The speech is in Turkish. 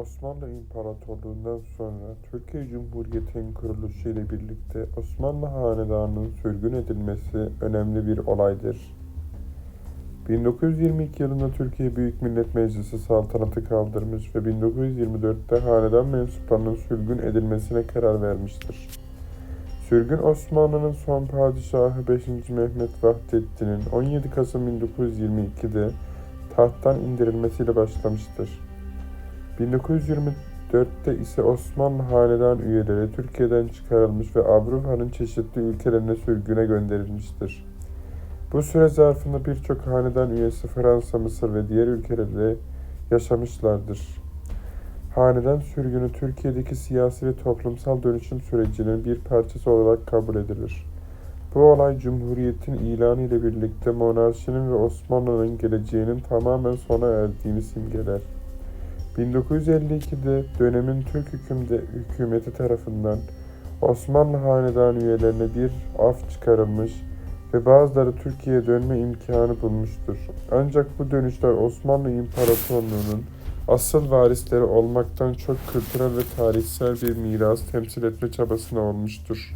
Osmanlı İmparatorluğu'ndan sonra Türkiye Cumhuriyeti'nin kuruluşu ile birlikte Osmanlı Hanedanı'nın sürgün edilmesi önemli bir olaydır. 1922 yılında Türkiye Büyük Millet Meclisi saltanatı kaldırmış ve 1924'te hanedan mensuplarının sürgün edilmesine karar vermiştir. Sürgün Osmanlı'nın son padişahı 5. Mehmet Vahdettin'in 17 Kasım 1922'de tahttan indirilmesiyle başlamıştır. 1924'te ise Osmanlı hanedan üyeleri Türkiye'den çıkarılmış ve Avrupa'nın çeşitli ülkelerine sürgüne gönderilmiştir. Bu süre zarfında birçok hanedan üyesi Fransa, Mısır ve diğer ülkelerde yaşamışlardır. Hanedan sürgünü Türkiye'deki siyasi ve toplumsal dönüşüm sürecinin bir parçası olarak kabul edilir. Bu olay Cumhuriyet'in ilanı ile birlikte monarşinin ve Osmanlı'nın geleceğinin tamamen sona erdiğini simgeler. 1952'de dönemin Türk hükümde, hükümeti tarafından Osmanlı hanedan üyelerine bir af çıkarılmış ve bazıları Türkiye'ye dönme imkanı bulmuştur. Ancak bu dönüşler Osmanlı İmparatorluğu'nun asıl varisleri olmaktan çok kültürel ve tarihsel bir miras temsil etme çabasına olmuştur.